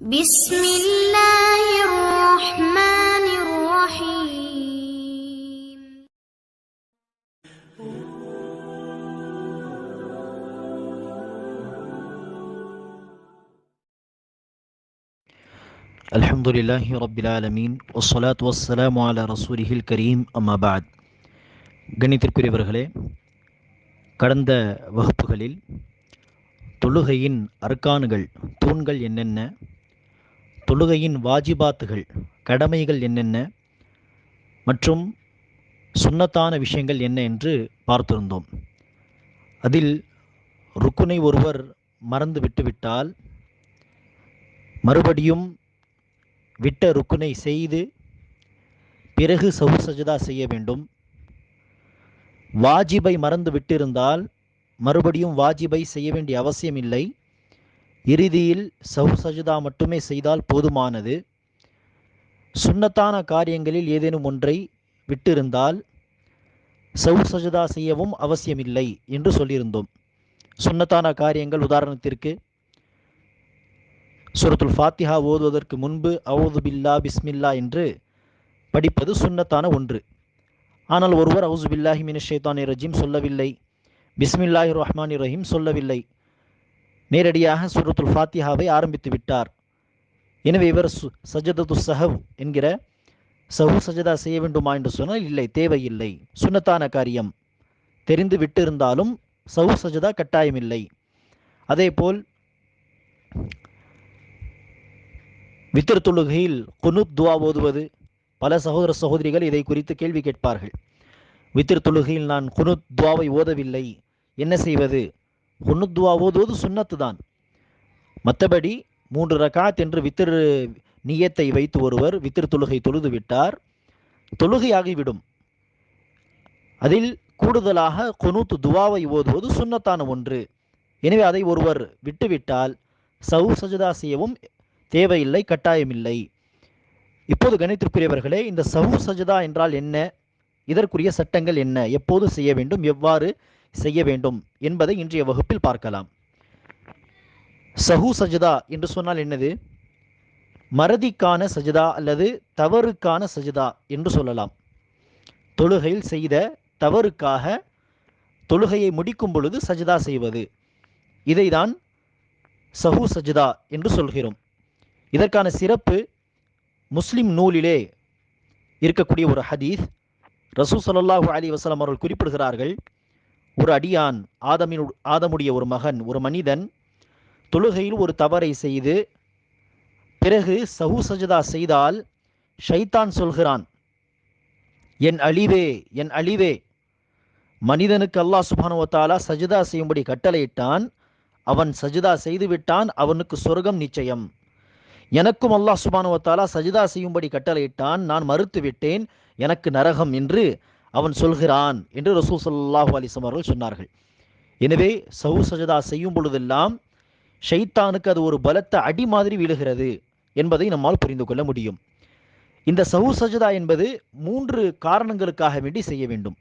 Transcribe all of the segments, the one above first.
بسم الله الرحمن الرحيم الحمد لله رب العالمين والصلاة والسلام على رسوله الكريم أما بعد கணித்திற்குரியவர்களே கடந்த வகுப்புகளில் தொழுகையின் அர்க்கானுகள் தூண்கள் என்னென்ன தொழுகையின் வாஜிபாத்துகள் கடமைகள் என்னென்ன மற்றும் சுன்னத்தான விஷயங்கள் என்ன என்று பார்த்திருந்தோம். அதில் ருக்குனை ஒருவர் மறந்து விட்டுவிட்டால் மறுபடியும் விட்ட ருக்குனை செய்து பிறகு சவு சஜதா செய்ய வேண்டும். வாஜிபை மறந்து விட்டிருந்தால் மறுபடியும் வாஜிபை செய்ய வேண்டிய அவசியம் இல்லை இறுதியில் சவு சஜிதா மட்டுமே செய்தால் போதுமானது. சுன்னத்தான காரியங்களில் ஏதேனும் ஒன்றை விட்டிருந்தால் சவு சஜிதா செய்யவும் அவசியமில்லை என்று சொல்லியிருந்தோம். சுன்னத்தான காரியங்கள் உதாரணத்திற்கு சுரத்துல் ஃபாத்திஹா ஓதுவதற்கு முன்பு அவுது பில்லா பிஸ்மில்லா என்று படிப்பது சுன்னத்தான ஒன்று. ஆனால் ஒருவர் அவுசு பில்லாஹி மின ரஜீம் சொல்லவில்லை. பிஸ்மில்லாஹி ரஹ்மானி ரஹீம் சொல்லவில்லை. நேரடியாக சூரத்துல் ஃபாத்திஹாவை ஆரம்பித்து விட்டார். எனவே இவர் சு சஜதத்து சஹவ் என்கிற சஹு சஜதா செய்ய வேண்டுமா என்று சொன்னால் இல்லை தேவையில்லை. சுன்னத்தான காரியம். தெரிந்து விட்டிருந்தாலும் சஹு சஜதா கட்டாயமில்லை. அதேபோல் வித்திர் தொழுகையில் குனுத் துவா ஓதுவது பல சகோதர சகோதரிகள் இதை குறித்து கேள்வி கேட்பார்கள். வித்திர் தொழுகையில் நான் குனுத் துவாவை ஓதவில்லை. என்ன செய்வது? குனுத் துவா ஓதுவது சுண்ணத்து தான் மற்றபடி மூன்று ரகாத் என்று வித்திரு நியத்தை வைத்து ஒருவர் வித்திரு தொழுகை தொழுது விட்டார். தொழுகையாகிவிடும். அதில் கூடுதலாக கொனூத்து துவாவை ஓதுவது சுன்னத்தான ஒன்று. எனவே அதை ஒருவர் விட்டுவிட்டால் சவு சஜதா செய்யவும் தேவையில்லை கட்டாயமில்லை. இப்போது கணித்திற்குரியவர்களே இந்த சவு சஜதா என்றால் என்ன? இதற்குரிய சட்டங்கள் என்ன? எப்போது செய்ய வேண்டும்? எவ்வாறு செய்ய வேண்டும் என்பதை இன்றைய வகுப்பில் பார்க்கலாம். சஹு சஜதா என்று சொன்னால் என்னது? மறதிக்கான சஜதா அல்லது தவறுக்கான சஜதா என்று சொல்லலாம். தொழுகையில் செய்த தவறுக்காக தொழுகையை முடிக்கும் பொழுது சஜதா செய்வது. இதைதான் சஹு சஜதா என்று சொல்கிறோம். இதற்கான சிறப்பு முஸ்லிம் நூலிலே இருக்கக்கூடிய ஒரு ஹதீஸ். ரசூ சல்லாஹூ அலி வசலம் அவர்கள் குறிப்பிடுகிறார்கள். ஒரு அடியான் ஆதமின் ஆதமுடைய ஒரு மகன் ஒரு மனிதன் தொழுகையில் ஒரு தவறை செய்து பிறகு சஹு சஜதா செய்தால் ஷைத்தான் சொல்கிறான் என் அழிவே என் அழிவே. மனிதனுக்கு அல்லாஹ் சுபானுவத்தாலா சஜிதா செய்யும்படி கட்டளையிட்டான். அவன் சஜிதா செய்துவிட்டான் அவனுக்கு சொர்க்கம் நிச்சயம். எனக்கும் அல்லாஹ் சுபானுவத்தாலா சஜிதா செய்யும்படி கட்டளையிட்டான் நான் மறுத்து விட்டேன் எனக்கு நரகம் என்று அவன் சொல்கிறான் என்று ரசூல் சல்லாஹூ அலிஸ்லாம் அவர்கள் சொன்னார்கள். எனவே சவு சஜதா செய்யும் பொழுதெல்லாம் ஷைத்தானுக்கு அது ஒரு பலத்த அடி மாதிரி விழுகிறது என்பதை நம்மால் புரிந்து கொள்ள முடியும். இந்த சவு சஜதா என்பது மூன்று காரணங்களுக்காக வேண்டி செய்ய வேண்டும்.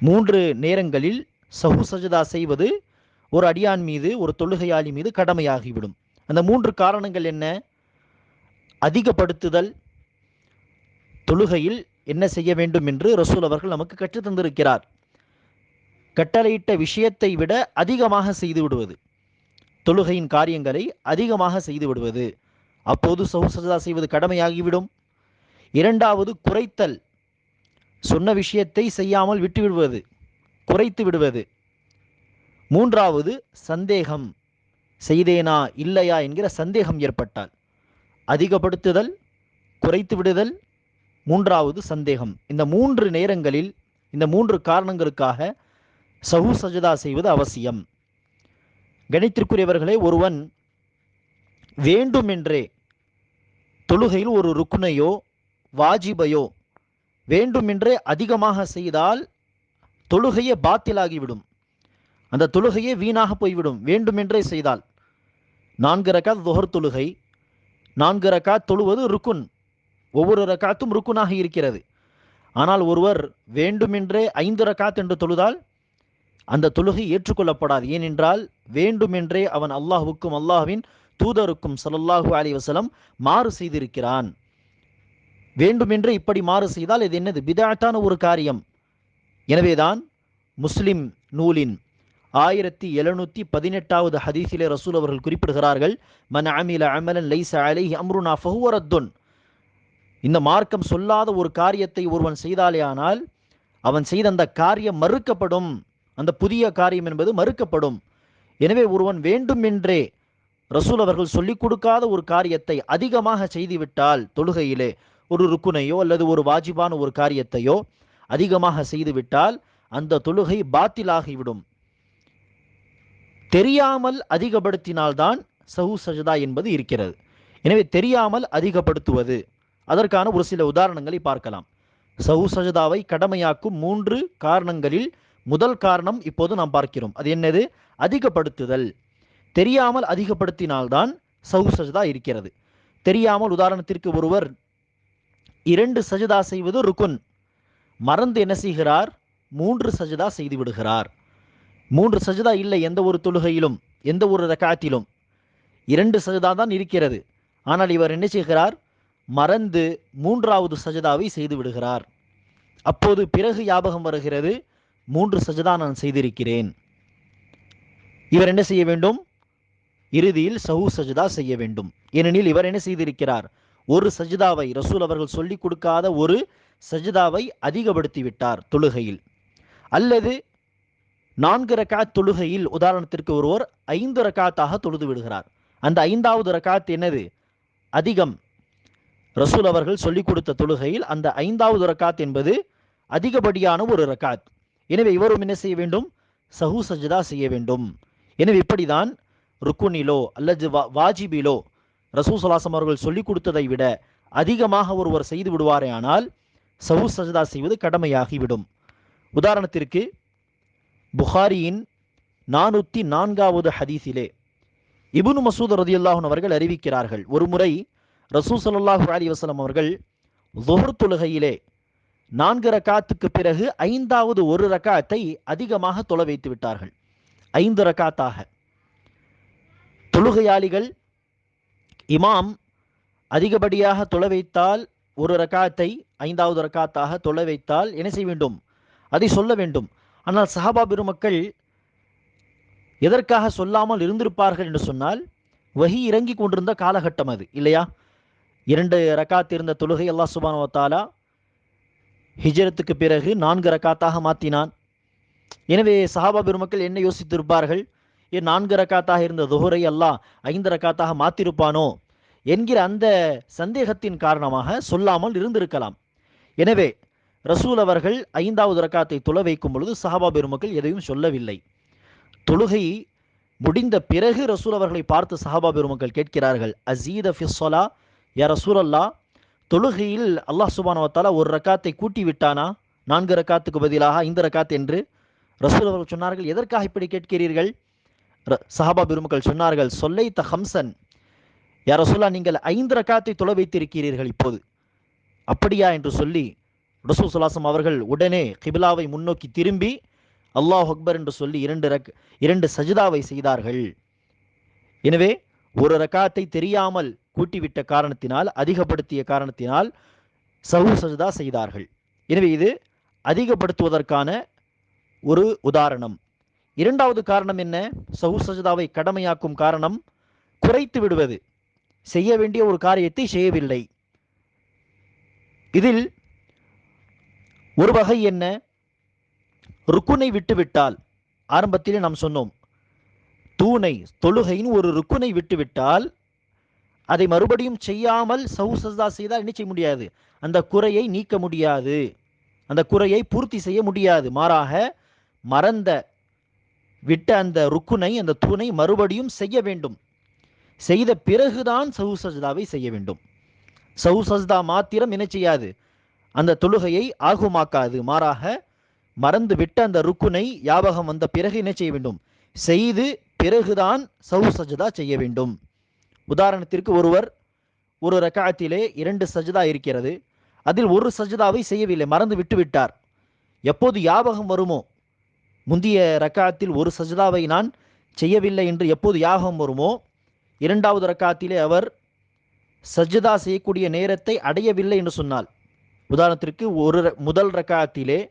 மூன்று நேரங்களில் சஹு சஜதா செய்வது ஒரு அடியான் மீது ஒரு தொழுகையாளி மீது கடமையாகிவிடும். அந்த மூன்று காரணங்கள் என்ன? அதிகப்படுத்துதல் தொழுகையில் என்ன செய்ய வேண்டும் என்று ரசூல் அவர்கள் நமக்கு கற்றுத் தந்திருக்கிறார். கட்டளையிட்ட விஷயத்தை விட அதிகமாக செய்து விடுவது. தொழுகையின் காரியங்களை அதிகமாக செய்து விடுவது. அப்போது சௌசஜா செய்வது கடமையாகிவிடும். இரண்டாவது குறைத்தல். சொன்ன விஷயத்தை செய்யாமல் விட்டு விடுவது குறைத்து விடுவது. மூன்றாவது சந்தேகம். செய்தேனா இல்லையா என்கிற சந்தேகம் ஏற்பட்டால். அதிகப்படுத்துதல் குறைத்து விடுதல் மூன்றாவது சந்தேகம். இந்த மூன்று நேரங்களில் இந்த மூன்று காரணங்களுக்காக சஹு சஜதா செய்வது அவசியம். கணித்திற்குரியவர்களே ஒருவன் வேண்டுமென்றே தொழுகையில் ஒரு ருக்குனையோ வாஜிபையோ வேண்டுமென்றே அதிகமாக செய்தால் தொழுகையே பாத்திலாகிவிடும். அந்த தொழுகையே வீணாக போய்விடும். வேண்டுமென்றே செய்தால் நான்கு ரக்கா துஹர் தொழுகை நான்கு ரக்கா தொழுவது ருக்குன். ஒவ்வொரு ரக்காத்தும் ருக்குனாக இருக்கிறது. ஆனால் ஒருவர் வேண்டுமென்றே ஐந்து ரக்காத் என்று தொழுதால் அந்த தொழுகை ஏற்றுக்கொள்ளப்படாது. ஏனென்றால் வேண்டுமென்றே அவன் அல்லாஹுக்கும் அல்லாஹுவின் தூதருக்கும் ஸல்லல்லாஹு அலி வசலம் மாறு செய்திருக்கிறான். வேண்டுமென்றே இப்படி மாறு செய்தால் இது என்னது? பிதாத்தான ஒரு காரியம். எனவேதான் முஸ்லிம் நூலின் ஆயிரத்தி எழுநூத்தி பதினெட்டாவது ஹதீஸிலே ரசூல் அவர்கள் குறிப்பிடுகிறார்கள் மன் அமில அமலன் லைச அலை அம்ருனா ஃபஹுவரத்துன் இந்த மார்க்கம் சொல்லாத ஒரு காரியத்தை ஒருவன் செய்தாலே ஆனால் அவன் செய்த அந்த காரியம் மறுக்கப்படும். அந்த புதிய காரியம் என்பது மறுக்கப்படும். எனவே ஒருவன் வேண்டும் என்றே ரசூல் அவர்கள் சொல்லிக் கொடுக்காத ஒரு காரியத்தை அதிகமாக செய்துவிட்டால் தொழுகையிலே ஒரு ருக்குனையோ அல்லது ஒரு வாஜிபான ஒரு காரியத்தையோ அதிகமாக செய்துவிட்டால் அந்த தொழுகை பாத்திலாகிவிடும். தெரியாமல் அதிகப்படுத்தினால்தான் சஹு சஜதா என்பது இருக்கிறது. எனவே தெரியாமல் அதிகப்படுத்துவது. அதற்கான ஒரு சில உதாரணங்களை பார்க்கலாம். சஹு சஜதாவை கடமையாக்கும் மூன்று காரணங்களில் முதல் காரணம் இப்போது நாம் பார்க்கிறோம். அது என்னது? அதிகப்படுத்துதல். தெரியாமல் அதிகப்படுத்தினால்தான் சஹு சஜதா இருக்கிறது. தெரியாமல் உதாரணத்திற்கு ஒருவர் இரண்டு சஜதா செய்வது ருக்குன். மறந்து என்ன செய்கிறார்? மூன்று சஜதா செய்து விடுகிறார். மூன்று சஜதா இல்லை எந்த ஒரு தொழுகையிலும் எந்த ஒரு ரக்காத்திலும். இரண்டு சஜதா தான் இருக்கிறது. ஆனால் இவர் என்ன செய்கிறார்? மறந்து மூன்றாவது சஜதாவை செய்து விடுகிறார். அப்போது பிறகு ஞாபகம் வருகிறது மூன்று சஜதா நான் செய்திருக்கிறேன். இவர் என்ன செய்ய வேண்டும்? இறுதியில் சஹு சஜதா செய்ய வேண்டும். ஏனெனில் இவர் என்ன செய்திருக்கிறார்? ஒரு சஜிதாவை ரசூல் அவர்கள் சொல்லிக் கொடுக்காத ஒரு சஜிதாவை அதிகப்படுத்தி விட்டார் தொழுகையில். அல்லது நான்கு ரக்காத் தொழுகையில் உதாரணத்திற்கு ஒருவர் ஐந்து ரக்காத்தாக தொழுது விடுகிறார். அந்த ஐந்தாவது ரக்காத் என்னது? அதிகம். ரசூல் அவர்கள் சொல்லிக் கொடுத்த தொழுகையில் அந்த ஐந்தாவது ரக்காத் என்பது அதிகப்படியான ஒரு ரக்காத். எனவே இவரும் என்ன செய்ய வேண்டும்? சஹு சஜிதா செய்ய வேண்டும். எனவே இப்படிதான் ருக்குனிலோ அல்லது வா வாஜிபிலோ ரசூ சலாசம் அவர்கள் சொல்லிக் கொடுத்ததை விட அதிகமாக ஒருவர் செய்து விடுவாரே ஆனால் சஹு சஜதா செய்வது கடமையாகிவிடும். உதாரணத்திற்கு புகாரியின் நானூற்றி நான்காவது ஹதீஸிலே இபுனு மசூத் ரதியுல்லாஹன் அவர்கள் அறிவிக்கிறார்கள். ஒரு முறை ரசூல் ஸல்லல்லாஹு அலைஹி அவர்கள் ஜொஹர் தொழுகையிலே நான்கு ரக்காத்துக்கு பிறகு ஐந்தாவது ஒரு ரக்காத்தை அதிகமாக தொலை வைத்து விட்டார்கள். ஐந்து ரக்காத்தாக. தொழுகையாளிகள் இமாம் அதிகப்படியாக தொலை வைத்தால் ஒரு ரக்காத்தை ஐந்தாவது ரக்காத்தாக தொலை வைத்தால் என்ன செய்ய வேண்டும்? அதை சொல்ல வேண்டும். ஆனால் சஹாபா பெருமக்கள் எதற்காக சொல்லாமல் இருந்திருப்பார்கள் என்று சொன்னால் வகி இறங்கி கொண்டிருந்த காலகட்டம் அது இல்லையா? இரண்டு ரக்காத் இருந்த தொழுகை அல்லாஹ் சுபானுவத்தாலா ஹிஜரத்துக்கு பிறகு நான்கு ரக்காத்தாக மாற்றினான் எனவே சஹாபா பெருமக்கள் என்ன யோசித்திருப்பார்கள்? ஏன் நான்கு ரக்காத்தாக இருந்த துஹரை அல்லாஹ் ஐந்து ரக்காத்தாக மாற்றிருப்பானோ என்கிற அந்த சந்தேகத்தின் காரணமாக சொல்லாமல் இருந்திருக்கலாம். எனவே ரசூல் அவர்கள் ஐந்தாவது ரக்காத்தை தொழ வைக்கும் பொழுது சஹாபா பெருமக்கள் எதையும் சொல்லவில்லை. தொழுகை முடிந்த பிறகு ரசூல் அவர்களை பார்த்து சஹாபா பெருமக்கள் கேட்கிறார்கள் அசீத ஃபிஸ்ஸலா யார சூரல்லா தொழுகையில் அல்லாஹ் சுபானவத்தாலா ஒரு ரக்காத்தை கூட்டி விட்டானா? நான்கு ரக்காத்துக்கு பதிலாக ஐந்து ரக்காத் என்று ரசூல் அவர்கள் சொன்னார்கள். எதற்காக இப்படி கேட்கிறீர்கள்? ர- சஹாபா பெருமக்கள் சொன்னார்கள் சொல்லை த ஹம்சன். யார சொல்லா நீங்கள் ஐந்து ரக்காத்தை தொலை வைத்திருக்கிறீர்கள் இப்போது. அப்படியா என்று சொல்லி ரசூல் சுல்லாசம் அவர்கள் உடனே கிபிலாவை முன்னோக்கி திரும்பி அல்லாஹ் அக்பர் என்று சொல்லி இரண்டு ரக் இரண்டு சஜிதாவை செய்தார்கள். எனவே ஒரு ரக்காத்தை தெரியாமல் கூட்டிவிட்ட காரணத்தினால் அதிகப்படுத்திய காரணத்தினால் சஹு சஜிதா செய்தார்கள். எனவே இது அதிகப்படுத்துவதற்கான ஒரு உதாரணம். இரண்டாவது காரணம் என்ன? சஹு சஜிதாவை கடமையாக்கும் காரணம் குறைத்து விடுவது. செய்ய வேண்டிய ஒரு காரியத்தை செய்யவில்லை. இதில் ஒரு வகை என்ன? ருக்குனை விட்டுவிட்டால் ஆரம்பத்திலே நாம் சொன்னோம் தூணை தொழுகையின் ஒரு ருக்குனை விட்டுவிட்டால் அதை மறுபடியும் செய்யாமல் சஹு சஜ்தா செய்தால் என்ன செய்ய முடியாது? அந்த குறையை நீக்க முடியாது. அந்த குறையை பூர்த்தி செய்ய முடியாது. மாறாக மறந்த விட்ட அந்த ருக்குனை அந்த தூணை மறுபடியும் செய்ய வேண்டும். செய்த பிறகுதான் சஹு சஜ்தாவை செய்ய வேண்டும். சஹு சஜ்தா மாத்திரம் என்ன செய்யாது? அந்த தொழுகையை ஆகுமாக்காது. மாறாக மறந்து விட்ட அந்த ருக்குனை யாபகம் வந்த பிறகு என்ன செய்ய வேண்டும்? செய்து பிறகுதான் சஹு சஜ்தா செய்ய வேண்டும். உதாரணத்திற்கு ஒருவர் ஒரு ரக்காத்திலே இரண்டு சஜிதா இருக்கிறது. அதில் ஒரு சஜிதாவை செய்யவில்லை மறந்து விட்டுவிட்டார். எப்போது யாபகம் வருமோ? முந்திய ரக்காத்தில் ஒரு சஜிதாவை நான் செய்யவில்லை என்று எப்போது யாகம் வருமோ? இரண்டாவது ரக்காத்திலே அவர் சஜிதா செய்யக்கூடிய நேரத்தை அடையவில்லை என்று சொன்னால் உதாரணத்திற்கு ஒரு முதல் ரக்காத்திலே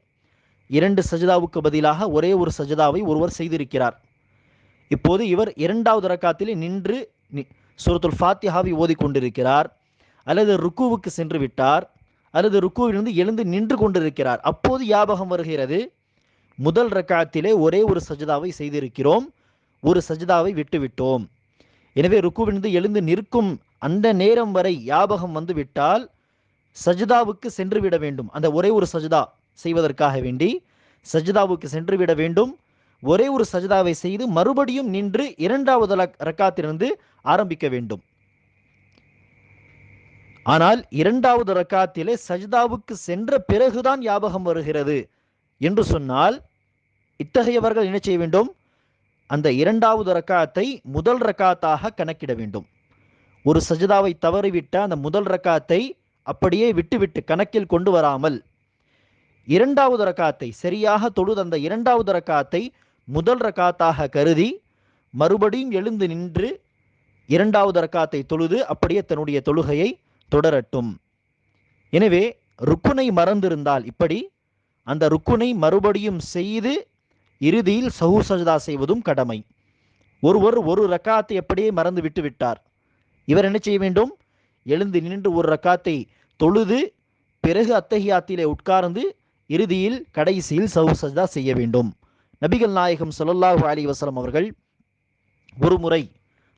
இரண்டு சஜிதாவுக்கு பதிலாக ஒரே ஒரு சஜிதாவை ஒருவர் செய்திருக்கிறார். இப்போது இவர் இரண்டாவது ரக்காத்திலே நின்று நி- சூரத்துல் ஃபாத்திஹாவை ஓதிக்கொண்டிருக்கிறார் அல்லது ருக்குவுக்கு சென்று விட்டார் அல்லது ருக்குவிலிருந்து எழுந்து நின்று கொண்டிருக்கிறார். அப்போது யாபகம் வருகிறது முதல் ரக்காத்திலே ஒரே ஒரு சஜிதாவை செய்திருக்கிறோம் ஒரு சஜிதாவை விட்டுவிட்டோம். எனவே ருக்குவிலிருந்து எழுந்து நிற்கும் அந்த நேரம் வரை யாபகம் வந்து விட்டால் சஜிதாவுக்கு சென்று விட வேண்டும். அந்த ஒரே ஒரு சஜிதா செய்வதற்காக வேண்டி சஜிதாவுக்கு சென்று விட வேண்டும். ஒரே ஒரு சஜிதாவை செய்து மறுபடியும் நின்று இரண்டாவது ரக்காத்திலிருந்து ஆரம்பிக்க வேண்டும். ஆனால் இரண்டாவது ரக்காத்திலே சஜிதாவுக்கு சென்ற பிறகுதான் ஞாபகம் வருகிறது என்று சொன்னால் இத்தகையவர்கள் என்ன செய்ய வேண்டும்? அந்த இரண்டாவது ரக்காத்தை முதல் ரக்காத்தாக கணக்கிட வேண்டும். ஒரு சஜிதாவை தவறிவிட்ட அந்த முதல் ரக்காத்தை அப்படியே விட்டுவிட்டு கணக்கில் கொண்டு வராமல் இரண்டாவது ரக்காத்தை சரியாக தொழுது அந்த இரண்டாவது ரக்காத்தை முதல் ரக்காத்தாக கருதி மறுபடியும் எழுந்து நின்று இரண்டாவது ரக்காத்தை தொழுது அப்படியே தன்னுடைய தொழுகையை தொடரட்டும். எனவே ருக்குனை மறந்திருந்தால் இப்படி அந்த ருக்குனை மறுபடியும் செய்து இறுதியில் சஹூ செய்வதும் கடமை. ஒருவர் ஒரு ரக்காத்தை அப்படியே மறந்து விட்டு விட்டார். இவர் என்ன செய்ய வேண்டும்? எழுந்து நின்று ஒரு ரக்காத்தை தொழுது பிறகு அத்தகையாத்திலே உட்கார்ந்து இறுதியில் கடைசியில் சஹூ செய்ய வேண்டும். நபிகள் நாயகம் சொல்லல்லாஹு அலி வசலம் அவர்கள் ஒரு முறை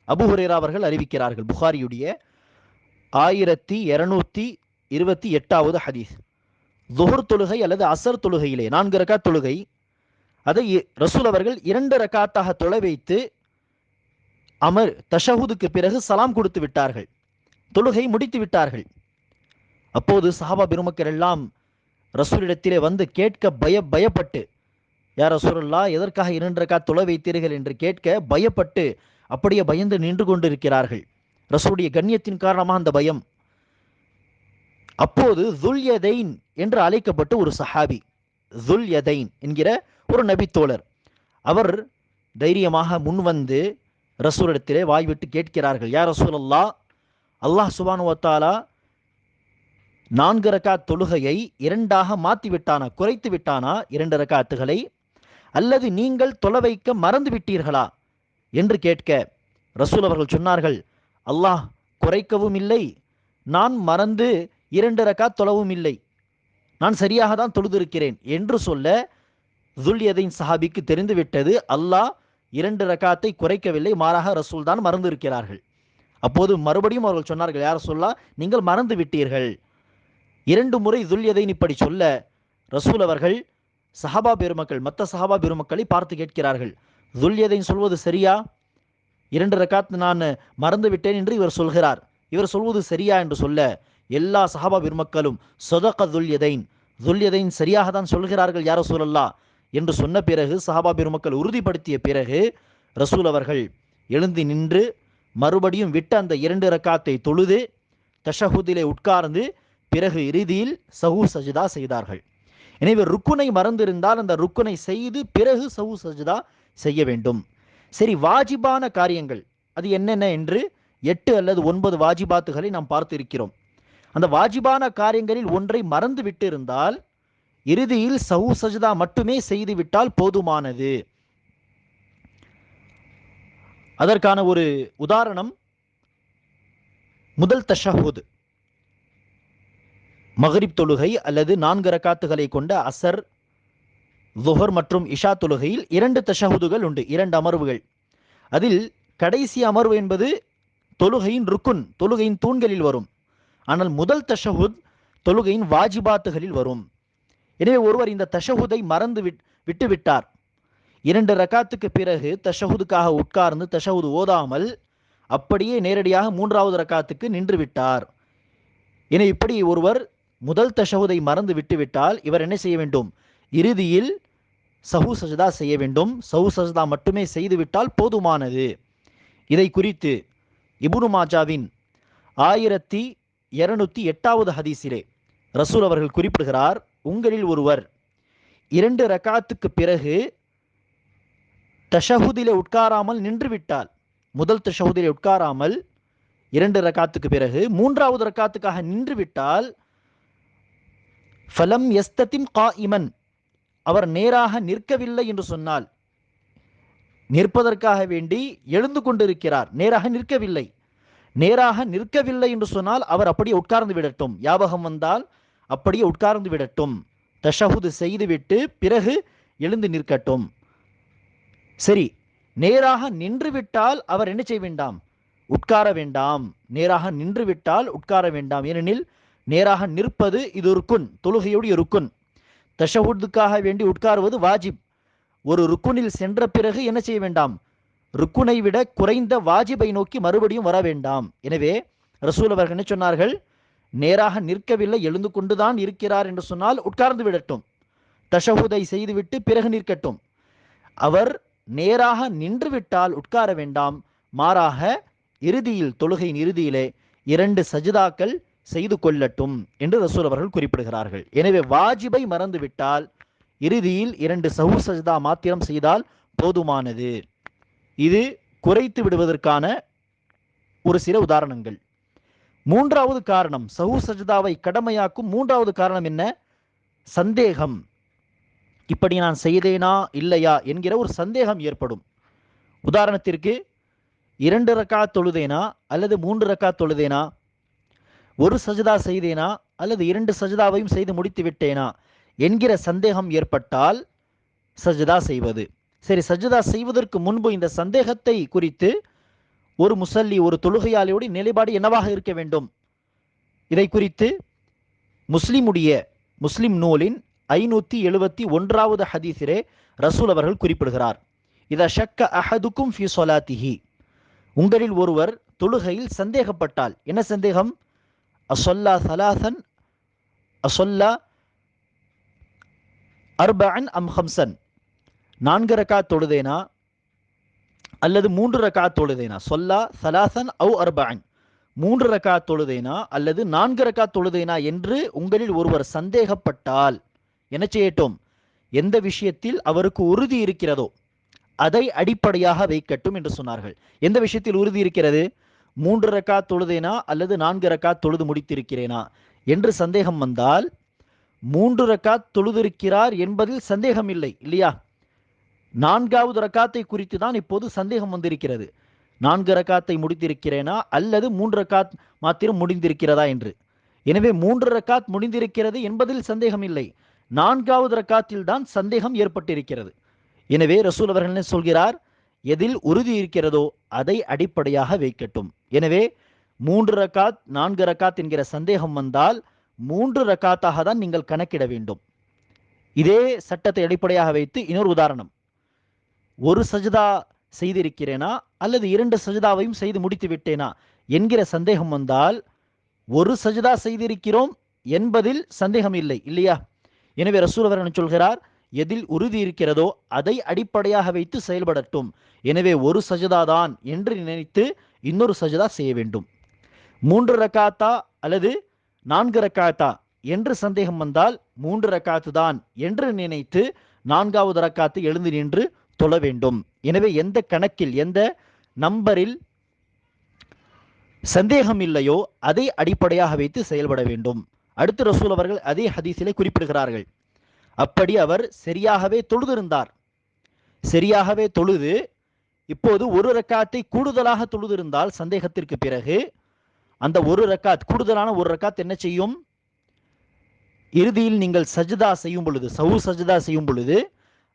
அபு அவர்கள் அறிவிக்கிறார்கள் புகாரியுடைய ஆயிரத்தி இருநூத்தி இருபத்தி எட்டாவது ஹதீஸ். துஹர் தொழுகை அல்லது அசர் தொழுகையிலே நான்கு ரக்காத் தொழுகை. அதை ரசூல் அவர்கள் இரண்டு ரக்காத்தாக தொலை வைத்து அமர் தஷஹுதுக்கு பிறகு சலாம் கொடுத்து விட்டார்கள். தொழுகை முடித்து விட்டார்கள். அப்போது சஹாபா பெருமக்கள் எல்லாம் ரசூலிடத்திலே வந்து கேட்க பய பயப்பட்டு யார சுருல்லா எதற்காக இரண்டு ரக்காத் தொலை வைத்தீர்கள் என்று கேட்க பயப்பட்டு அப்படியே பயந்து நின்று கொண்டிருக்கிறார்கள். ரசூலுடைய கண்ணியத்தின் காரணமாக அந்த பயம். அப்போது துல்யதைன் என்று அழைக்கப்பட்ட ஒரு சஹாபி துல்யதைன் என்கிற ஒரு நபித்தோழர். அவர் தைரியமாக முன்வந்து ரசூலிடத்திலே வாய்விட்டு கேட்கிறார்கள் யார் ரசூலல்லா அல்லாஹ் சுபானுவத்தாலா நான்கு ரக்காத் தொழுகையை இரண்டாக மாற்றி விட்டானா குறைத்து விட்டானா இரண்டு ரக்காத்துகளை? அல்லது நீங்கள் தொலை வைக்க மறந்து விட்டீர்களா? என்று கேட்க ரசூல் அவர்கள் சொன்னார்கள் அல்லாஹ் குறைக்கவும் இல்லை நான் மறந்து இரண்டு ரக்கா தொலவும் இல்லை. நான் சரியாக தான் தொழுதிருக்கிறேன் என்று சொல்ல துல்யதின் சஹாபிக்கு தெரிந்துவிட்டது அல்லாஹ் இரண்டு ரக்காத்தை குறைக்கவில்லை மாறாக ரசூல் தான் மறந்திருக்கிறார்கள். அப்போது மறுபடியும் அவர்கள் சொன்னார்கள் யார் சொல்லா நீங்கள் மறந்து விட்டீர்கள். இரண்டு முறை துல்யதைன் இப்படி சொல்ல ரசூல் அவர்கள் சஹாபா பெருமக்கள் மற்ற சஹாபா பெருமக்களை பார்த்து கேட்கிறார்கள். துல்யதைன் சொல்வது சரியா? இரண்டு ரக்காத் நான் மறந்து விட்டேன் என்று இவர் சொல்கிறார். இவர் சொல்வது சரியா என்று சொல்ல எல்லா சஹாபா பெருமக்களும் சொதக்க துல்யதைன் துல்யதைன் சரியாக தான் சொல்கிறார்கள் யார சூழல்லா என்று சொன்ன பிறகு சஹாபா பெருமக்கள் உறுதிப்படுத்திய பிறகு ரசூல் அவர்கள் எழுந்து நின்று மறுபடியும் விட்ட அந்த இரண்டு ரக்காத்தை தொழுது தஷஹுதிலே உட்கார்ந்து பிறகு இறுதியில் சஹூ சஜிதா செய்தார்கள். எனவே ருக்குனை மறந்திருந்தால் அந்த ருக்குனை செய்து பிறகு சவு சஜிதா செய்ய வேண்டும். சரி வாஜிபான காரியங்கள். அது என்னென்ன என்று எட்டு அல்லது ஒன்பது வாஜிபாத்துகளை நாம் பார்த்திருக்கிறோம். அந்த வாஜிபான காரியங்களில் ஒன்றை மறந்து விட்டிருந்தால் இறுதியில் சவு சஜிதா மட்டுமே செய்துவிட்டால் போதுமானது. அதற்கான ஒரு உதாரணம் முதல் தஷஹூது. மஹரிப் தொழுகை அல்லது நான்கு ரக்காத்துகளை கொண்ட அசர் துஹர் மற்றும் இஷா தொழுகையில் இரண்டு தஷஹுதுகள் உண்டு இரண்டு அமர்வுகள். அதில் கடைசி அமர்வு என்பது தொழுகையின் ருக்குன் தொழுகையின் தூண்களில் வரும். ஆனால் முதல் தஷஹுத் தொழுகையின் வாஜிபாத்துகளில் வரும். எனவே ஒருவர் இந்த தஷஹுதை மறந்து விட் விட்டுவிட்டார். இரண்டு ரக்காத்துக்கு பிறகு தஷஹுதுக்காக உட்கார்ந்து தஷஹுது ஓதாமல் அப்படியே நேரடியாக மூன்றாவது ரக்காத்துக்கு நின்று விட்டார். என இப்படி ஒருவர் முதல் தஷஹுதை மறந்து விட்டுவிட்டால் இவர் என்ன செய்ய வேண்டும்? இறுதியில் சஹு சஜதா செய்ய வேண்டும். சஹு சஜதா மட்டுமே செய்துவிட்டால் போதுமானது. இதை குறித்து இபுனு மாஜாவின் ஆயிரத்தி இருநூத்தி எட்டாவது ஹதீஸிலே ரசூல் அவர்கள் குறிப்பிடுகிறார் உங்களில் ஒருவர் இரண்டு ரக்காத்துக்கு பிறகு தஷஹுதிலே உட்காராமல் நின்று விட்டால் முதல் தஷஹுதில் உட்காராமல் இரண்டு ரக்காத்துக்கு பிறகு மூன்றாவது ரக்காத்துக்காக நின்று விட்டால் ஃபலம் எஸ்தத்திம் கா இமன் அவர் நேராக நிற்கவில்லை என்று சொன்னால் நிற்பதற்காக வேண்டி எழுந்து கொண்டிருக்கிறார். நேராக நிற்கவில்லை. நேராக நிற்கவில்லை என்று சொன்னால் அவர் அப்படியே உட்கார்ந்து விடட்டும். யாபகம் வந்தால் அப்படியே உட்கார்ந்து விடட்டும். தஷஹுது செய்துவிட்டு பிறகு எழுந்து நிற்கட்டும். சரி நேராக நின்று விட்டால் அவர் என்ன செய்ய வேண்டாம்? உட்கார வேண்டாம். நேராக நின்று விட்டால் உட்கார வேண்டாம். ஏனெனில் நேராக நிற்பது இது ருக்குன் தொழுகையுடைய ருக்குன் தஷஹுத்துக்காக வேண்டி உட்காருவது வாஜிப். ஒரு ருக்குனில் சென்ற பிறகு என்ன செய்ய வேண்டாம்? ருக்குனை விட குறைந்த வாஜிபை நோக்கி மறுபடியும் வர வேண்டாம். எனவே ரசூல் அவர்கள் என்ன சொன்னார்கள்? நேராக நிற்கவில்லை எழுந்து கொண்டுதான் இருக்கிறார் என்று சொன்னால் உட்கார்ந்து விடட்டும். தஷஹுதை செய்துவிட்டு பிறகு நிற்கட்டும். அவர் நேராக நின்றுவிட்டால் உட்கார வேண்டாம். மாறாக இறுதியில் தொழுகையின் இறுதியிலே இரண்டு சஜிதாக்கள் செய்து கொள்ளட்டும் என்று ரசூல் அவர்கள் குறிப்பிடுகிறார்கள். எனவே வாஜிபை மறந்துவிட்டால் இறுதியில் இரண்டு சஹு சஜிதா மாத்திரம் செய்தால் போதுமானது. இது குறைத்து விடுவதற்கான ஒரு சில உதாரணங்கள். மூன்றாவது காரணம் சஹு சஜிதாவை கடமையாக்கும் மூன்றாவது காரணம் என்ன? சந்தேகம். இப்படி நான் செய்தேனா இல்லையா என்கிற ஒரு சந்தேகம் ஏற்படும். உதாரணத்திற்கு இரண்டு ரக்கா தொழுதேனா அல்லது மூன்று ரக்கா தொழுதேனா? ஒரு சஜிதா செய்தேனா? அல்லது இரண்டு சஜிதாவையும் செய்து முடித்து விட்டேனா? என்கிற சந்தேகம் ஏற்பட்டால் சஜிதா செய்வது. சரி சஜிதா செய்வதற்கு முன்பு இந்த சந்தேகத்தை குறித்து ஒரு முசல்லி ஒரு தொழுகையாளியுடைய நிலைப்பாடு என்னவாக இருக்க வேண்டும்? இதை குறித்து முஸ்லிமுடைய முஸ்லிம் நூலின் ஐநூற்றி எழுபத்தி ஒன்றாவது ஹதீஸிலே ரசூல் அவர்கள் குறிப்பிடுகிறார். இத ஷக்க அஹதுக்கும் ஃபி சொலாத்திஹி. உங்களில் ஒருவர் தொழுகையில் சந்தேகப்பட்டால் என்ன சந்தேகம்? அசொல்லா சலாசன் அசொல்லா அர்பன் அம் ஹம்சன். நான்கு ரக்கா தொழுதேனா? அல்லது மூன்று ரக்கா தொழுதேனா? சொல்லா சலாசன் அவு அர்பன் மூன்று ரக்கா தொழுதேனா? அல்லது நான்கு ரக்கா தொழுதேனா என்று உங்களில் ஒருவர் சந்தேகப்பட்டால் என்ன செய்யட்டும்? எந்த விஷயத்தில் அவருக்கு உறுதி இருக்கிறதோ அதை அடிப்படையாக வைக்கட்டும் என்று சொன்னார்கள். எந்த விஷயத்தில் உறுதி இருக்கிறது? மூன்று ரக்கா தொழுதேனா அல்லது நான்கு ரக்கா தொழுது முடித்திருக்கிறேனா என்று சந்தேகம் வந்தால் மூன்று ரக்கா தொழுதிருக்கிறார் என்பதில் சந்தேகம் இல்லை இல்லையா? நான்காவது ரக்காத்தை குறித்து தான் இப்போது சந்தேகம் வந்திருக்கிறது. நான்கு ரக்காத்தை முடித்திருக்கிறேனா அல்லது மூன்று ரக்காத் மாத்திரம் முடிந்திருக்கிறதா என்று. எனவே மூன்று ரக்காத் முடிந்திருக்கிறது என்பதில் சந்தேகம் இல்லை. நான்காவது ரக்காத்தில் தான் சந்தேகம் ஏற்பட்டிருக்கிறது. எனவே ரசூல் அவர்கள் சொல்கிறார்? எதில் உறுதி இருக்கிறதோ அதை அடிப்படையாக வைக்கட்டும். எனவே மூன்று ரக்காத் நான்கு ரக்காத் என்கிற சந்தேகம் வந்தால் மூன்று ரக்காத்தாக தான் நீங்கள் கணக்கிட வேண்டும். இதே சட்டத்தை அடிப்படையாக வைத்து இன்னொரு உதாரணம். ஒரு சஜிதா செய்திருக்கிறேனா? அல்லது இரண்டு சஜிதாவையும் செய்து முடித்து விட்டேனா? என்கிற சந்தேகம் வந்தால் ஒரு சஜிதா செய்திருக்கிறோம் என்பதில் சந்தேகம் இல்லை இல்லையா? எனவே ரசூல் அவர்கள் சொல்கிறார்? எதில் உறுதி இருக்கிறதோ அதை அடிப்படையாக வைத்து செயல்படட்டும். எனவே ஒரு சஜதா தான் என்று நினைத்து இன்னொரு சஜதா செய்ய வேண்டும். மூன்று ரக்காத்தா அல்லது நான்கு ரக்காத்தா என்று சந்தேகம் வந்தால் மூன்று ரக்காத்து தான் என்று நினைத்து நான்காவது ரக்காத்து எழுந்து நின்று தொழ வேண்டும். எனவே எந்த கணக்கில் எந்த நம்பரில் சந்தேகம் இல்லையோ அதை அடிப்படையாக வைத்து செயல்பட வேண்டும். அடுத்து ரசூல் அவர்கள் அதே ஹதீஸிலே குறிப்பிடுகிறார்கள். அப்படி அவர் சரியாகவே தொழுதிருந்தார். சரியாகவே தொழுது இப்போது ஒரு ரக்காத்தை கூடுதலாக தொழுதிருந்தால் சந்தேகத்திற்கு பிறகு அந்த ஒரு ரக்காத் கூடுதலான ஒரு ரக்காத் என்ன செய்யும்? இறுதியில் நீங்கள் சஜிதா செய்யும் பொழுது சவு சஜிதா செய்யும் பொழுது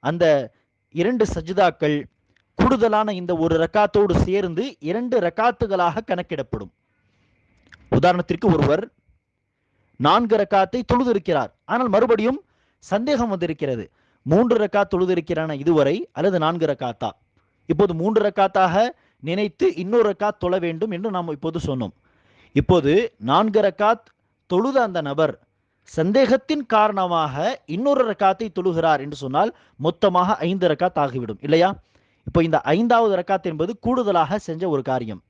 அந்த இரண்டு சஜிதாக்கள் கூடுதலான இந்த ஒரு ரக்காத்தோடு சேர்ந்து இரண்டு ரக்காத்துகளாக கணக்கிடப்படும். உதாரணத்திற்கு ஒருவர் நான்கு ரக்காத்தை தொழுதிருக்கிறார். ஆனால் மறுபடியும் சந்தேகம் வந்திருக்கிறது. மூன்று ரக்கா தொழுதிருக்கிறான இதுவரை அல்லது நான்கு ரக்காத்தா? இப்போது மூன்று ரக்காத்தாக நினைத்து இன்னொரு ரக்காத் தொழ வேண்டும் என்று நாம் இப்போது சொன்னோம். இப்போது நான்கு ரக்காத் தொழுத அந்த நபர் சந்தேகத்தின் காரணமாக இன்னொரு ரக்காத்தை தொழுகிறார் என்று சொன்னால் மொத்தமாக ஐந்து ரக்காத் ஆகிவிடும் இல்லையா? இப்போ இந்த ஐந்தாவது ரக்காத் என்பது கூடுதலாக செஞ்ச ஒரு காரியம்.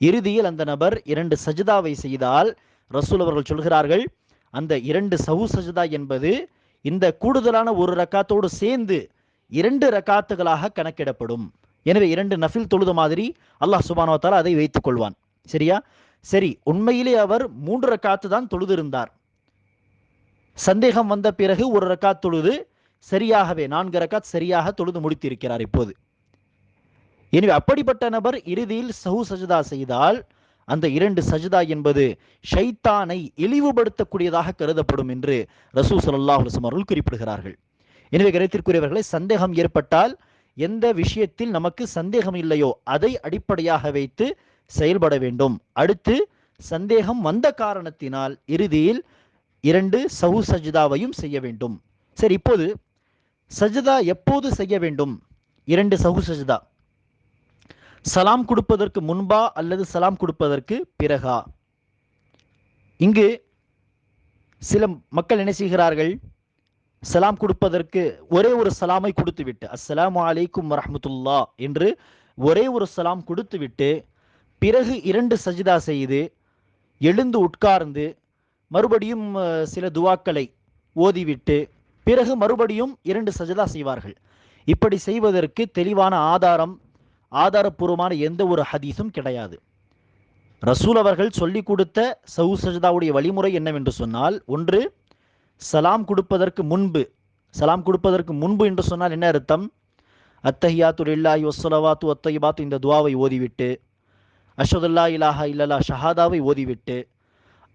இறுதியில் அந்த நபர் இரண்டு சஜிதாவை செய்தால் ரசூல் அவர்கள் சொல்கிறார்கள் அந்த இரண்டு சவு சஜிதா என்பது இந்த கூடுதலான ஒரு ரக்காத்தோடு சேர்ந்து இரண்டு ரக்காத்துகளாக கணக்கிடப்படும். எனவே இரண்டு நஃபில் தொழுத மாதிரி அல்லாஹ் சுபானவத்தால் அதை வைத்துக் கொள்வான். சரியா? சரி உண்மையிலே அவர் மூன்று ரக்காத்து தான் தொழுதிருந்தார். சந்தேகம் வந்த பிறகு ஒரு ரக்காத் தொழுது சரியாகவே நான்கு ரக்காத் சரியாக தொழுது முடித்திருக்கிறார் இப்போது. எனவே அப்படிப்பட்ட நபர் இறுதியில் சஹு சஜிதா செய்தால் அந்த இரண்டு சஜிதா என்பது ஷைத்தானை இழிவுபடுத்தக்கூடியதாக கருதப்படும் என்று ரசூ சல்லாஹ் அவர்கள் குறிப்பிடுகிறார்கள். எனவே கருத்திற்குரியவர்களை சந்தேகம் ஏற்பட்டால் எந்த விஷயத்தில் நமக்கு சந்தேகம் இல்லையோ அதை அடிப்படையாக வைத்து செயல்பட வேண்டும். அடுத்து சந்தேகம் வந்த காரணத்தினால் இறுதியில் இரண்டு சஹு சஜிதாவையும் செய்ய வேண்டும். சரி இப்போது சஜிதா எப்போது செய்ய வேண்டும்? இரண்டு சஹு சஜிதா. சலாம் கொடுப்பதற்கு முன்பா அல்லது சலாம் கொடுப்பதற்கு பிறகா? இங்கு சில மக்கள் என்ன செய்கிறார்கள்? சலாம் கொடுப்பதற்கு ஒரே ஒரு சலாமை கொடுத்துவிட்டு அஸ்லாம் அலைக்கும் வரமத்துல்லா என்று ஒரே ஒரு சலாம் கொடுத்துவிட்டு பிறகு இரண்டு சஜிதா செய்து எழுந்து உட்கார்ந்து மறுபடியும் சில துவாக்களை ஓதிவிட்டு பிறகு மறுபடியும் இரண்டு சஜிதா செய்வார்கள். இப்படி செய்வதற்கு தெளிவான ஆதாரம் ஆதாரப்பூர்வமான எந்த ஒரு ஹதீஸும் கிடையாது. ரசூல் அவர்கள் சொல்லிக் கொடுத்த சவு சஜிதாவுடைய வழிமுறை என்னவென்று சொன்னால் ஒன்று சலாம் கொடுப்பதற்கு முன்பு சலாம் கொடுப்பதற்கு முன்பு என்று சொன்னால் என்ன அர்த்தம்? அத்தஹியாத்து இல்லாஹி ஒசலவாத்து அத்தைபாத்து இந்த துவாவை ஓதிவிட்டு அஷதுல்லா இலாஹா இல்லல்லா ஷஹாதாவை ஓதிவிட்டு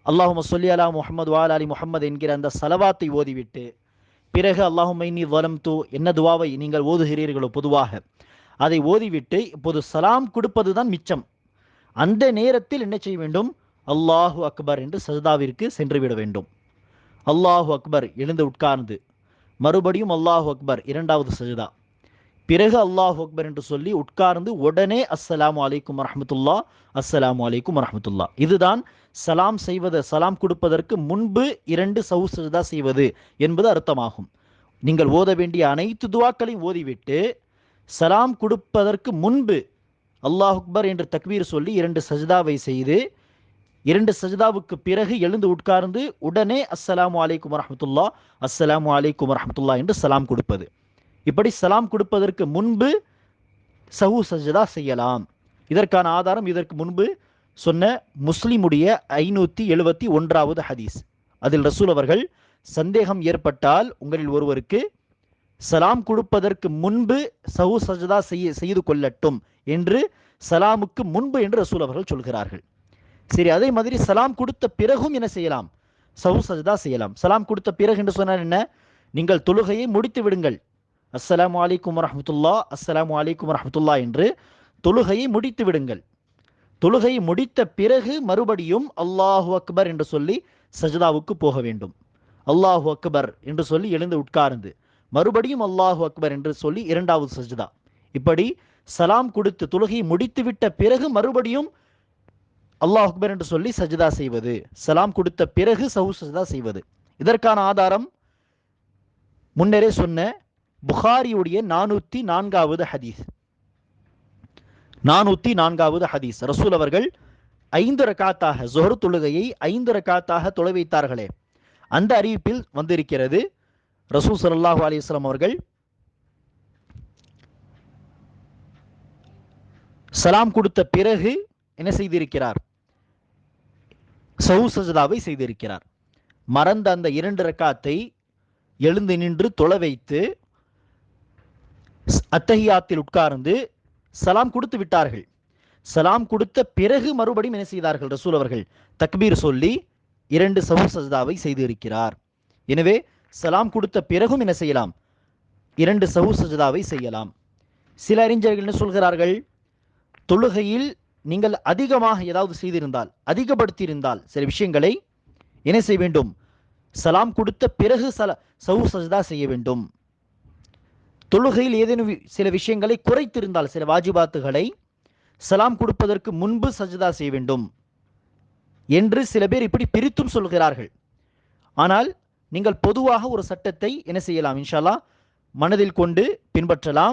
அல்லாஹும சொல்லி அலா முஹமது வால் அலி முஹம்மது என்கிற அந்த சலவாத்தை ஓதிவிட்டு பிறகு அல்லாஹும் மைனி வலம் தூ என்ன துவாவை நீங்கள் ஓதுகிறீர்களோ பொதுவாக அதை ஓதிவிட்டு இப்போது சலாம் கொடுப்பது தான் மிச்சம். அந்த நேரத்தில் என்ன செய்ய வேண்டும்? அல்லாஹு அக்பர் என்று சஜதாவிற்கு சென்றுவிட வேண்டும். அல்லாஹு அக்பர் எழுந்து உட்கார்ந்து மறுபடியும் அல்லாஹு அக்பர் இரண்டாவது சஜிதா. பிறகு அல்லாஹு அக்பர் என்று சொல்லி உட்கார்ந்து உடனே அஸ்ஸலாம் அலைக்கும் வரமத்துல்லா அஸ்ஸலாமு அலைக்கும் வரமத்துல்லா இதுதான் சலாம் செய்வது சலாம் கொடுப்பதற்கு முன்பு இரண்டு சவு சஜிதா செய்வது என்பது அர்த்தமாகும். நீங்கள் ஓத வேண்டிய அனைத்து துவாக்களையும் ஓதிவிட்டு சலாம் கொடுப்பதற்கு முன்பு அல்லாஹ் அக்பர் என்று தக்பீர் சொல்லி இரண்டு சஜிதாவை செய்து இரண்டு சஜிதாவுக்கு பிறகு எழுந்து உட்கார்ந்து உடனே அஸ்ஸலாமு அலைக்கும் வரஹ்மத்துல்லா அஸ்ஸலாமு அலைக்கும் வரஹ்மத்துல்லா என்று சலாம் கொடுப்பது. இப்படி சலாம் கொடுப்பதற்கு முன்பு சஹு சஜிதா செய்யலாம். இதற்கான ஆதாரம் இதற்கு முன்பு சொன்ன முஸ்லிமுடைய ஐநூற்றி எழுபத்தி ஒன்றாவது ஹதீஸ். அதில் ரசூல் அவர்கள் சந்தேகம் ஏற்பட்டால் உங்களில் ஒருவருக்கு சலாம் கொடுப்பதற்கு முன்பு சஹு சஜதா செய்ய செய்து கொள்ளட்டும் என்று சலாமுக்கு முன்பு என்று ரசூல் அவர்கள் சொல்கிறார்கள். சரி அதே மாதிரி சலாம் கொடுத்த பிறகும் என்ன செய்யலாம்? சவு சஜதா செய்யலாம். சலாம் கொடுத்த பிறகு என்று சொன்னால் என்ன? நீங்கள் தொழுகையை முடித்து விடுங்கள். அஸ்ஸலாமு அலைக்கும் வரஹ்மத்துல்லா அஸ்ஸலாமு அலைக்கும் வரஹ்மத்துல்லா என்று தொழுகையை முடித்து விடுங்கள். தொழுகையை முடித்த பிறகு மறுபடியும் அல்லாஹு அக்பர் என்று சொல்லி சஜதாவுக்கு போக வேண்டும். அல்லாஹு அக்பர் என்று சொல்லி எழுந்து உட்கார்ந்து மறுபடியும் அல்லாஹு அக்பர் என்று சொல்லி இரண்டாவது சஜ்தா. இப்படி சலாம் கொடுத்து தொழுகை முடித்துவிட்ட பிறகு மறுபடியும் அல்லாஹ் அக்பர் என்று சொல்லி சஜ்தா செய்வது சலாம் கொடுத்த பிறகு சவு சஜ்தா செய்வது. இதற்கான ஆதாரம் முன்னரே சொன்ன புகாரியுடைய நானூத்தி நான்காவது ஹதீஸ். நானூத்தி நான்காவது ஹதீஸ். ரசூல் அவர்கள் ஐந்து ரக்காத்தாக ஜொஹர் தொழுகையை ஐந்து ரக்காத்தாக தொலை வைத்தார்களே. அந்த அறிவிப்பில் வந்திருக்கிறது ரசூ சல்லாஹு அலிஸ்லாம் அவர்கள் சலாம் கொடுத்த பிறகு என்ன செய்திருக்கிறார்? சவு சஜதாவை செய்திருக்கிறார். மறந்த அந்த இரண்டு ரக்காத்தை எழுந்து நின்று தொலை வைத்து ஸ்- அத்தஹியாத்தில் உட்கார்ந்து சலாம் கொடுத்து விட்டார்கள். சலாம் கொடுத்த பிறகு மறுபடியும் என்ன செய்தார்கள்? ரசூல் அவர்கள் தக்பீர் சொல்லி இரண்டு சவு சஜதாவை செய்திருக்கிறார். எனவே சலாம் கொடுத்த பிறகும் என்ன செய்யலாம்? இரண்டு சஹு சஜதாவை செய்யலாம். சில அறிஞர்கள் என்ன சொல்கிறார்கள்? தொழுகையில் நீங்கள் அதிகமாக ஏதாவது செய்திருந்தால் அதிகப்படுத்தியிருந்தால் சில விஷயங்களை என்ன செய்ய வேண்டும்? சலாம் கொடுத்த பிறகு சல சவு சஜதா செய்ய வேண்டும். தொழுகையில் ஏதேனும் சில விஷயங்களை குறைத்திருந்தால் சில வாஜிபாத்துகளை சலாம் கொடுப்பதற்கு முன்பு சஜதா செய்ய வேண்டும் என்று சில பேர் இப்படி பிரித்தும் சொல்கிறார்கள். ஆனால் நீங்கள் பொதுவாக ஒரு சட்டத்தை என்ன செய்யலாம்? இன்ஷால்லா மனதில் கொண்டு பின்பற்றலாம்.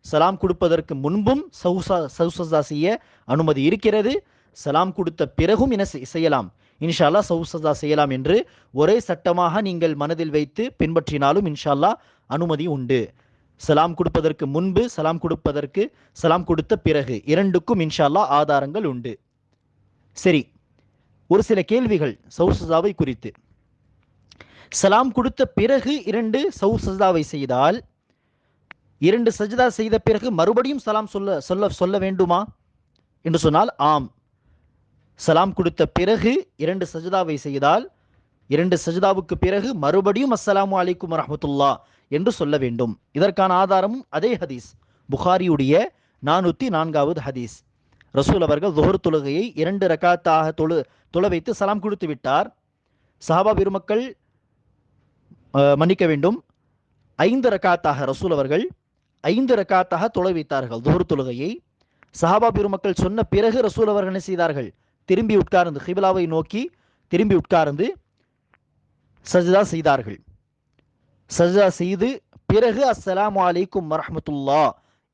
சலாம் கொடுப்பதற்கு முன்பும் சௌசா சௌசதா செய்ய அனுமதி இருக்கிறது. சலாம் கொடுத்த பிறகும் என்ன செய்- செய்யலாம். இன்ஷால்லா சவுசதா செய்யலாம் என்று ஒரே சட்டமாக நீங்கள் மனதில் வைத்து பின்பற்றினாலும் இன்ஷால்லா அனுமதி உண்டு. சலாம் கொடுப்பதற்கு முன்பு சலாம் கொடுப்பதற்கு சலாம் கொடுத்த பிறகு இரண்டுக்கும் இன்ஷால்லா ஆதாரங்கள் உண்டு. சரி ஒரு சில கேள்விகள் சவுசதாவை குறித்து. சலாம் கொடுத்த பிறகு இரண்டு சௌசதாவை செய்தால் இரண்டு சஜிதா செய்த பிறகு மறுபடியும் சலாம் சொல்ல சொல்ல சொல்ல வேண்டுமா? என்று சொன்னால் ஆம். சலாம் கொடுத்த பிறகு இரண்டு சஜிதாவை செய்தால் இரண்டு சஜிதாவுக்கு பிறகு மறுபடியும் அஸ்ஸலாமு அலைக்கும் ரஹமத்துல்லா என்று சொல்ல வேண்டும். இதற்கான ஆதாரமும் அதே ஹதீஸ் புகாரியுடைய நானூற்றி நான்காவது ஹதீஸ். ரசூல் அவர்கள் துஹர் தொழுகையை இரண்டு ரக்காத்தாக தொழு தொழ வைத்து சலாம் கொடுத்து விட்டார். சஹாபா பெருமக்கள் மன்னிக்க வேண்டும். ஐந்து ரக்காத்தாக ரசூல் அவர்கள் ஐந்து ரக்காத்தாக தொலை வைத்தார்கள் துஹர் தொழுகையை. சஹாபா பெருமக்கள் சொன்ன பிறகு ரசூல் அவர்கள் என்ன செய்தார்கள்? திரும்பி உட்கார்ந்து ஹிபிலாவை நோக்கி திரும்பி உட்கார்ந்து சஜிதா செய்தார்கள். சஜிதா செய்து பிறகு அஸ்ஸலாம் அலைக்கும் வரஹ்மத்துல்லா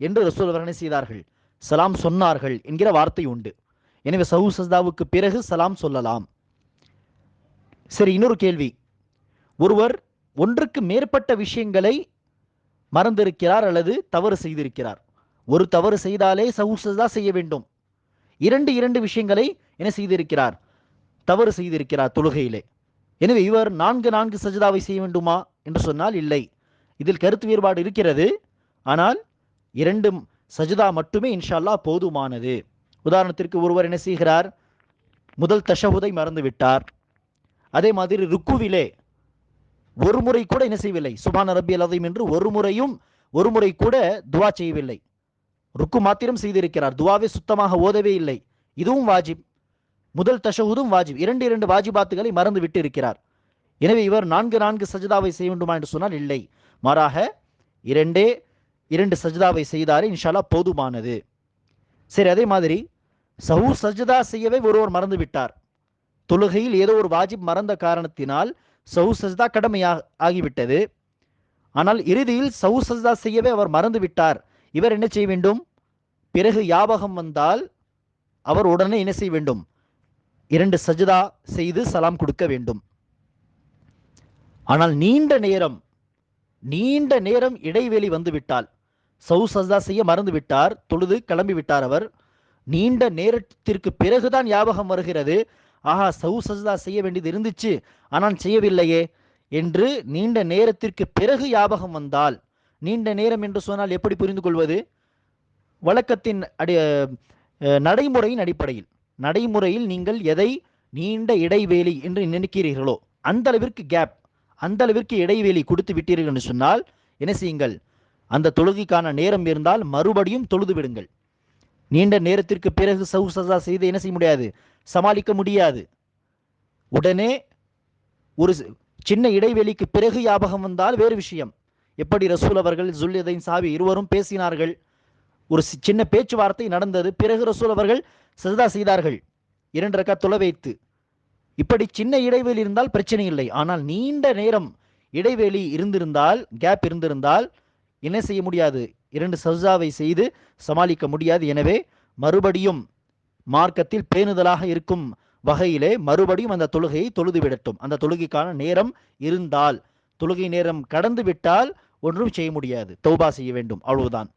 என்று ரசூல் அவர்கள் என்ன செய்தார்கள்? சலாம் சொன்னார்கள் என்கிற வார்த்தை உண்டு. எனவே சஹூ சஜ்தாவுக்கு பிறகு சலாம் சொல்லலாம். சரி இன்னொரு கேள்வி. ஒருவர் ஒன்றுக்கு மேற்பட்ட விஷயங்களை மறந்திருக்கிறார் அல்லது தவறு செய்திருக்கிறார். ஒரு தவறு செய்தாலே சஹூ செய்ய வேண்டும். இரண்டு இரண்டு விஷயங்களை என்ன செய்திருக்கிறார்? தவறு செய்திருக்கிறார் தொழுகையிலே. எனவே இவர் நான்கு நான்கு சஜிதாவை செய்ய வேண்டுமா என்று சொன்னால் இல்லை. இதில் கருத்து வேறுபாடு இருக்கிறது. ஆனால் இரண்டு சஜிதா மட்டுமே இன்ஷால்லா போதுமானது. உதாரணத்திற்கு ஒருவர் என்ன செய்கிறார்? முதல் தஷஹுதை மறந்து விட்டார் அதே மாதிரி ருக்குவிலே ஒரு முறை கூட என்ன செய்யவில்லை. சுபான ரபி அலதையும் என்று ஒரு முறையும் ஒரு முறை கூட துவா செய்யவில்லை. ருக்கு மாத்திரம் செய்திருக்கிறார். துவாவே சுத்தமாக ஓதவே இல்லை. இதுவும் வாஜிப். முதல் தஷகுதும் வாஜிப். இரண்டு இரண்டு வாஜிபாத்துகளை மறந்து விட்டு இருக்கிறார் எனவே இவர் நான்கு நான்கு சஜிதாவை செய்ய வேண்டுமா என்று சொன்னால் இல்லை. மாறாக இரண்டே இரண்டு சஜிதாவை செய்தாரே இன்ஷாலா போதுமானது. சரி அதே மாதிரி சஹூ சஜிதா செய்யவே ஒருவர் மறந்து விட்டார். தொழுகையில் ஏதோ ஒரு வாஜிப் மறந்த காரணத்தினால் சவு சஜ்தா கடமையாக ஆகிவிட்டது. ஆனால் இறுதியில் சவு சஜ்தா செய்யவே அவர் மறந்து விட்டார். இவர் என்ன செய்ய வேண்டும்? பிறகு யாபகம் வந்தால் அவர் உடனே என்ன செய்ய வேண்டும்? இரண்டு சஜ்தா செய்து சலாம் கொடுக்க வேண்டும். ஆனால் நீண்ட நேரம் நீண்ட நேரம் இடைவெளி வந்துவிட்டால் சவு சஜ்தா செய்ய மறந்து விட்டார் தொழுது கிளம்பி விட்டார் அவர். நீண்ட நேரத்திற்கு பிறகுதான் ஞாபகம் வருகிறது. ஆஹா சவு சஜ்தா செய்ய வேண்டியது இருந்துச்சு ஆனால் செய்யவில்லையே என்று நீண்ட நேரத்திற்கு பிறகு ஞாபகம் வந்தால் நீண்ட நேரம் என்று சொன்னால் எப்படி புரிந்து கொள்வது? வழக்கத்தின் அடி நடைமுறையின் அடிப்படையில். நடைமுறையில் நீங்கள் எதை நீண்ட இடைவேளி என்று நினைக்கிறீர்களோ அந்த அளவிற்கு கேப் அந்த அளவிற்கு இடைவேளி கொடுத்து விட்டீர்கள் என்று சொன்னால் என்ன செய்யுங்கள்? அந்த தொழுகைக்கான நேரம் இருந்தால் மறுபடியும் தொழுது விடுங்கள். நீண்ட நேரத்திற்கு பிறகு சவு சஜா செய்து என்ன செய்ய முடியாது? சமாளிக்க முடியாது. உடனே ஒரு சின்ன இடைவெளிக்கு பிறகு ஞாபகம் வந்தால் வேறு விஷயம். எப்படி ரசூல் அவர்கள் ஜுல்யதைன் சாவி இருவரும் பேசினார்கள்? ஒரு சி- சின்ன பேச்சுவார்த்தை நடந்தது. பிறகு ரசூல் அவர்கள் சஜதா செய்தார்கள். இரண்டு ரக்கா தொலை வைத்து. இப்படி சின்ன இடைவெளி இருந்தால் பிரச்சனை இல்லை. ஆனால் நீண்ட நேரம் இடைவெளி இருந்திருந்தால் கேப் இருந்திருந்தால் என்ன செய்ய முடியாது? இரண்டு சஜாவை செய்து சமாளிக்க முடியாது. எனவே மறுபடியும் மார்க்கத்தில் பேணுதலாக இருக்கும் வகையிலே மறுபடியும் அந்த தொழுகையை தொழுது விடட்டும் அந்த தொழுகைக்கான நேரம் இருந்தால் தொழுகை நேரம் கடந்து விட்டால் ஒன்றும் செய்ய முடியாது. தௌபா செய்ய வேண்டும். அவ்வளவுதான்.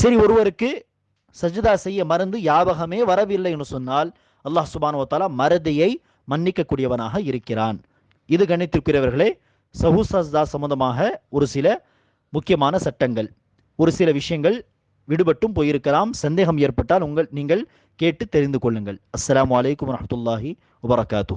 சரி ஒருவருக்கு சஜிதா செய்ய மறந்து யாபகமே வரவில்லை என்று சொன்னால் அல்லாஹ் சுபானுவத்தாலா மறதியை மன்னிக்கக்கூடியவனாக இருக்கிறான். இது கணித்திருக்கிறவர்களே சஹூ சஜ்தா சம்பந்தமாக ஒரு சில முக்கியமான சட்டங்கள் ஒரு சில விஷயங்கள் விடுபட்டும் போயிருக்கலாம். சந்தேகம் ஏற்பட்டால் உங்கள் நீங்கள் கேட்டு தெரிந்து கொள்ளுங்கள். அஸ்லாம் வலைக்கம் வரமத்துல்லாஹி வபரகாத்துஹு.